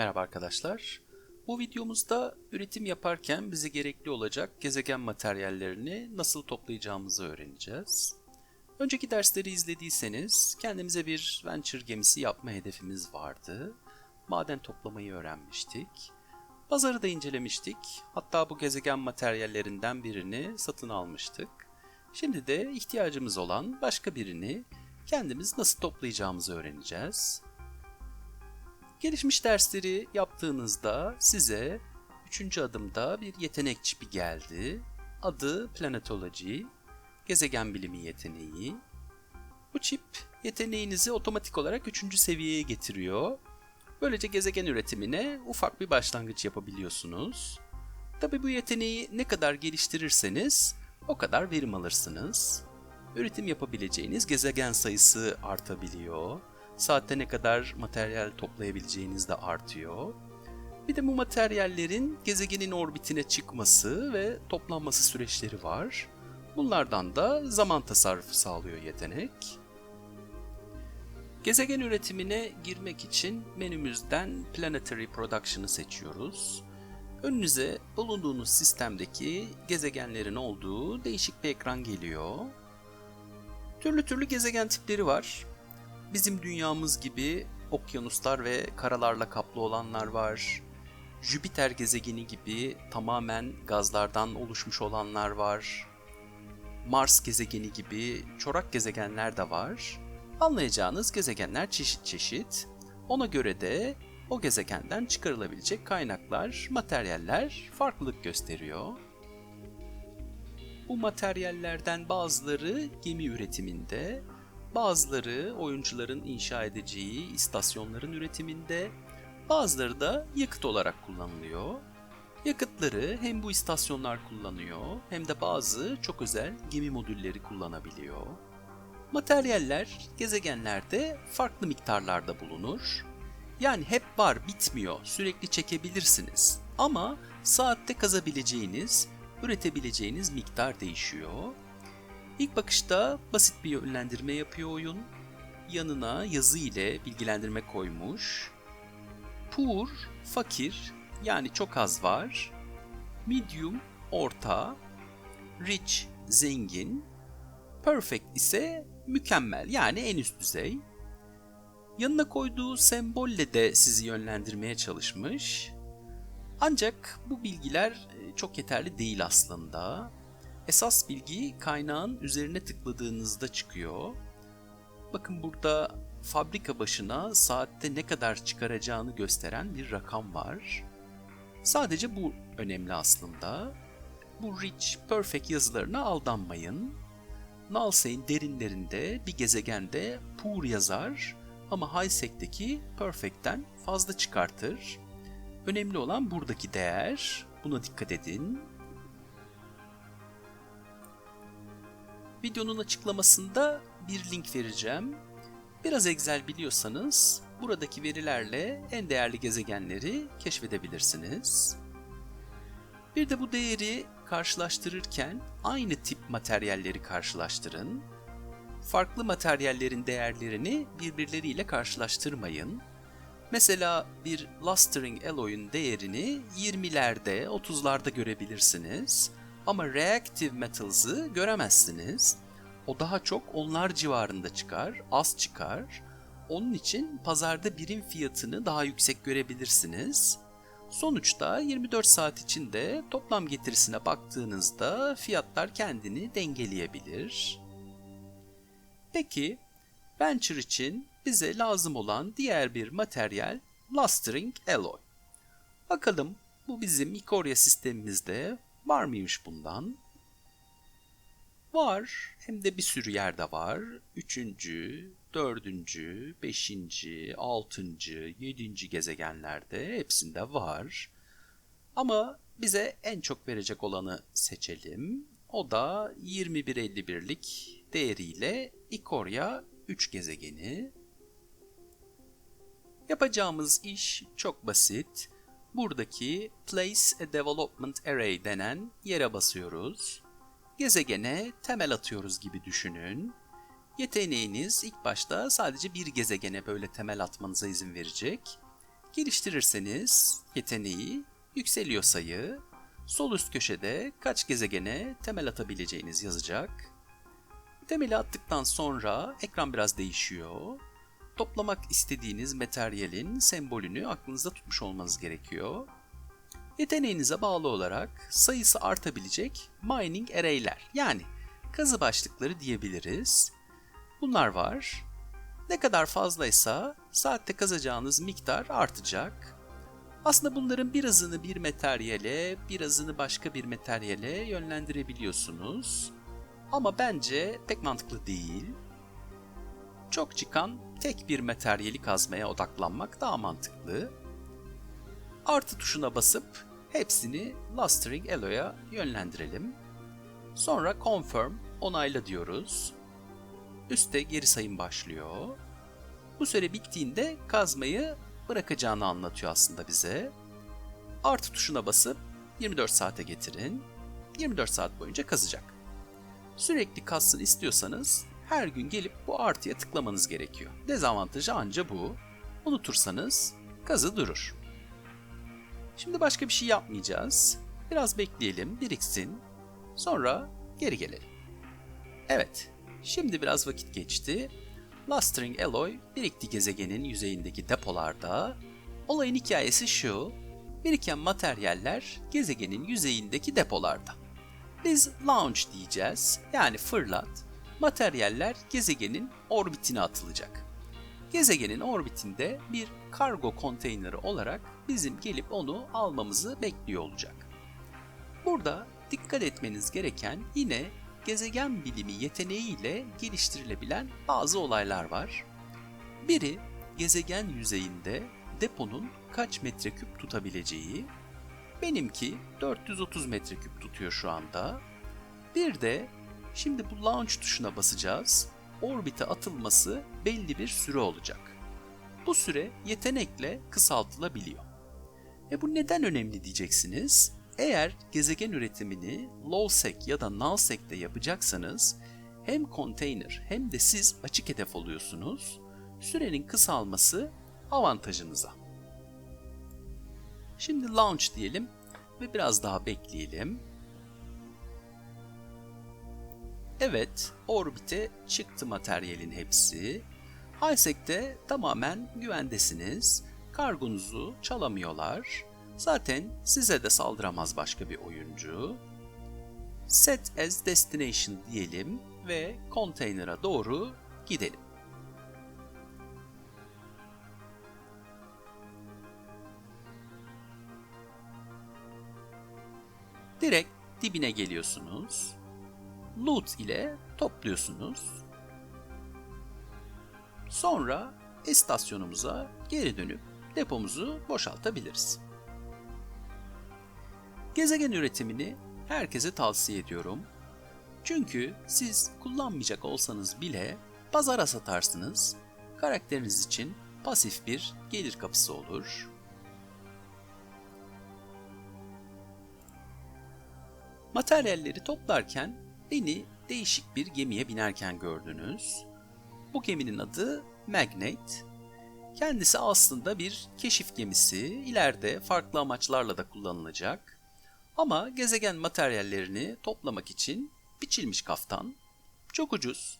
Merhaba arkadaşlar. Bu videomuzda üretim yaparken bize gerekli olacak gezegen materyallerini nasıl toplayacağımızı öğreneceğiz. Önceki dersleri izlediyseniz kendimize bir venture gemisi yapma hedefimiz vardı. Maden toplamayı öğrenmiştik. Pazarı da incelemiştik. Hatta bu gezegen materyallerinden birini satın almıştık. Şimdi de ihtiyacımız olan başka birini kendimiz nasıl toplayacağımızı öğreneceğiz. Gelişmiş dersleri yaptığınızda size üçüncü adımda bir yetenek çipi geldi. Adı Planetology, gezegen bilimi yeteneği. Bu çip yeteneğinizi otomatik olarak üçüncü seviyeye getiriyor. Böylece gezegen üretimine ufak bir başlangıç yapabiliyorsunuz. Tabi bu yeteneği ne kadar geliştirirseniz o kadar verim alırsınız. Üretim yapabileceğiniz gezegen sayısı artabiliyor saatte ne kadar materyal toplayabileceğiniz de artıyor. Bir de bu materyallerin gezegenin orbitine çıkması ve toplanması süreçleri var. Bunlardan da zaman tasarrufu sağlıyor yetenek. Gezegen üretimine girmek için menümüzden Planetary Production'ı seçiyoruz. Önünüze bulunduğunuz sistemdeki gezegenlerin olduğu değişik bir ekran geliyor. Türlü türlü gezegen tipleri var. Bizim dünyamız gibi okyanuslar ve karalarla kaplı olanlar var. Jüpiter gezegeni gibi tamamen gazlardan oluşmuş olanlar var. Mars gezegeni gibi çorak gezegenler de var. Anlayacağınız gezegenler çeşit çeşit. Ona göre de o gezegenden çıkarılabilecek kaynaklar, materyaller farklılık gösteriyor. Bu materyallerden bazıları gemi üretiminde, Bazıları oyuncuların inşa edeceği istasyonların üretiminde, bazıları da yakıt olarak kullanılıyor. Yakıtları hem bu istasyonlar kullanıyor hem de bazı çok özel gemi modülleri kullanabiliyor. Materyaller gezegenlerde farklı miktarlarda bulunur. Yani hep var bitmiyor sürekli çekebilirsiniz ama saatte kazabileceğiniz, üretebileceğiniz miktar değişiyor. İlk bakışta basit bir yönlendirme yapıyor oyun. Yanına yazı ile bilgilendirme koymuş. Poor, fakir yani çok az var. Medium, orta. Rich, zengin. Perfect ise mükemmel yani en üst düzey. Yanına koyduğu sembolle de sizi yönlendirmeye çalışmış. Ancak bu bilgiler e, çok yeterli değil aslında. Esas bilgi kaynağın üzerine tıkladığınızda çıkıyor. Bakın burada fabrika başına saatte ne kadar çıkaracağını gösteren bir rakam var. Sadece bu önemli aslında. Bu Rich Perfect yazılarına aldanmayın. Nalsay'ın derinlerinde bir gezegende Poor yazar ama Highsek'teki Perfect'ten fazla çıkartır. Önemli olan buradaki değer. Buna dikkat edin. Videonun açıklamasında bir link vereceğim. Biraz Excel biliyorsanız buradaki verilerle en değerli gezegenleri keşfedebilirsiniz. Bir de bu değeri karşılaştırırken aynı tip materyalleri karşılaştırın. Farklı materyallerin değerlerini birbirleriyle karşılaştırmayın. Mesela bir Lustering Alloy'un değerini 20'lerde, 30'larda görebilirsiniz. Ama reactive metals'ı göremezsiniz. O daha çok onlar civarında çıkar, az çıkar. Onun için pazarda birim fiyatını daha yüksek görebilirsiniz. Sonuçta 24 saat içinde toplam getirisine baktığınızda fiyatlar kendini dengeleyebilir. Peki Venture için bize lazım olan diğer bir materyal Lustering Alloy. Bakalım bu bizim Ikoria sistemimizde Var mıymış bundan? Var. Hem de bir sürü yerde var. Üçüncü, dördüncü, beşinci, altıncı, yedinci gezegenlerde hepsinde var. Ama bize en çok verecek olanı seçelim. O da 2151'lik değeriyle Ikoria 3 gezegeni. Yapacağımız iş çok basit. Buradaki Place a Development Array denen yere basıyoruz. Gezegene temel atıyoruz gibi düşünün. Yeteneğiniz ilk başta sadece bir gezegene böyle temel atmanıza izin verecek. Geliştirirseniz yeteneği yükseliyor sayı. Sol üst köşede kaç gezegene temel atabileceğiniz yazacak. Temeli attıktan sonra ekran biraz değişiyor. Toplamak istediğiniz materyalin sembolünü aklınızda tutmuş olmanız gerekiyor. Yeteneğinize bağlı olarak sayısı artabilecek mining array'ler yani kazı başlıkları diyebiliriz. Bunlar var. Ne kadar fazlaysa saatte kazacağınız miktar artacak. Aslında bunların birazını bir materyale, birazını başka bir materyale yönlendirebiliyorsunuz. Ama bence pek mantıklı değil. Çok çıkan tek bir materyali kazmaya odaklanmak daha mantıklı. Artı tuşuna basıp hepsini Lastering Alloy'a yönlendirelim. Sonra Confirm, onayla diyoruz. Üste geri sayım başlıyor. Bu süre bittiğinde kazmayı bırakacağını anlatıyor aslında bize. Artı tuşuna basıp 24 saate getirin. 24 saat boyunca kazacak. Sürekli kazsın istiyorsanız her gün gelip bu artıya tıklamanız gerekiyor. Dezavantajı anca bu. Unutursanız kazı durur. Şimdi başka bir şey yapmayacağız. Biraz bekleyelim, biriksin. Sonra geri gelelim. Evet, şimdi biraz vakit geçti. Lastring Alloy birikti gezegenin yüzeyindeki depolarda. Olayın hikayesi şu. Biriken materyaller gezegenin yüzeyindeki depolarda. Biz launch diyeceğiz. Yani fırlat. Materyaller gezegenin orbitine atılacak. Gezegenin orbitinde bir kargo konteyneri olarak bizim gelip onu almamızı bekliyor olacak. Burada dikkat etmeniz gereken yine gezegen bilimi yeteneğiyle geliştirilebilen bazı olaylar var. Biri gezegen yüzeyinde deponun kaç metreküp tutabileceği. Benimki 430 metreküp tutuyor şu anda. Bir de şimdi bu launch tuşuna basacağız. Orbite atılması belli bir süre olacak. Bu süre yetenekle kısaltılabiliyor. E bu neden önemli diyeceksiniz? Eğer gezegen üretimini low-sec ya da null-sec'te yapacaksanız hem konteyner hem de siz açık hedef oluyorsunuz. Sürenin kısalması avantajınıza. Şimdi launch diyelim ve biraz daha bekleyelim. Evet, orbite çıktı materyalin hepsi. Highsec'te tamamen güvendesiniz. Kargonuzu çalamıyorlar. Zaten size de saldıramaz başka bir oyuncu. Set as destination diyelim ve konteyner'a doğru gidelim. Direkt dibine geliyorsunuz. Loot ile topluyorsunuz. Sonra istasyonumuza geri dönüp depomuzu boşaltabiliriz. Gezegen üretimini herkese tavsiye ediyorum. Çünkü siz kullanmayacak olsanız bile pazara satarsınız. Karakteriniz için pasif bir gelir kapısı olur. Materyalleri toplarken beni değişik bir gemiye binerken gördünüz. Bu geminin adı Magnate. Kendisi aslında bir keşif gemisi, ileride farklı amaçlarla da kullanılacak. Ama gezegen materyallerini toplamak için biçilmiş kaftan. Çok ucuz.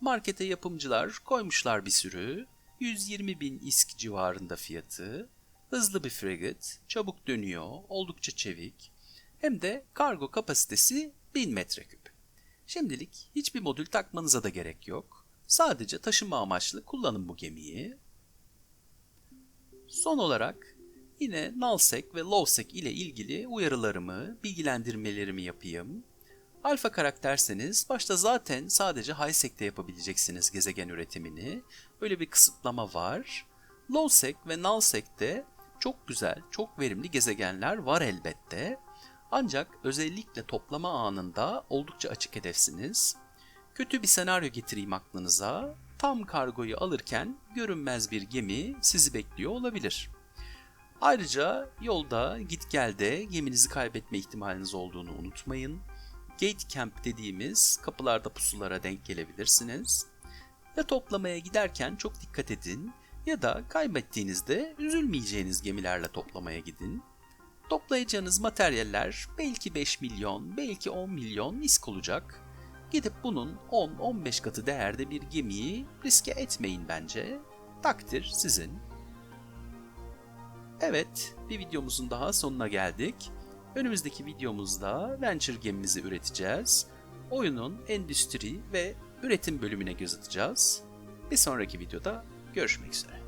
Markete yapımcılar koymuşlar bir sürü. 120 bin isk civarında fiyatı. Hızlı bir frigate, çabuk dönüyor, oldukça çevik. Hem de kargo kapasitesi 1000 metreküp. Şimdilik hiçbir modül takmanıza da gerek yok. Sadece taşıma amaçlı kullanın bu gemiyi. Son olarak yine nullsec ve lowsec ile ilgili uyarılarımı, bilgilendirmelerimi yapayım. Alfa karakterseniz başta zaten sadece highsec'te yapabileceksiniz gezegen üretimini. Böyle bir kısıtlama var. Lowsec ve nullsec'te çok güzel, çok verimli gezegenler var elbette. Ancak özellikle toplama anında oldukça açık hedefsiniz. Kötü bir senaryo getireyim aklınıza. Tam kargoyu alırken görünmez bir gemi sizi bekliyor olabilir. Ayrıca yolda git gelde geminizi kaybetme ihtimaliniz olduğunu unutmayın. Gate camp dediğimiz kapılarda pusulara denk gelebilirsiniz. Ya toplamaya giderken çok dikkat edin Ya da kaybettiğinizde üzülmeyeceğiniz gemilerle toplamaya gidin. Toplayacağınız materyaller belki 5 milyon, belki 10 milyon isk olacak. Gidip bunun 10-15 katı değerde bir gemiyi riske etmeyin bence. Takdir sizin. Evet, bir videomuzun daha sonuna geldik. Önümüzdeki videomuzda Venture gemimizi üreteceğiz. Oyunun endüstri ve üretim bölümüne göz atacağız. Bir sonraki videoda görüşmek üzere.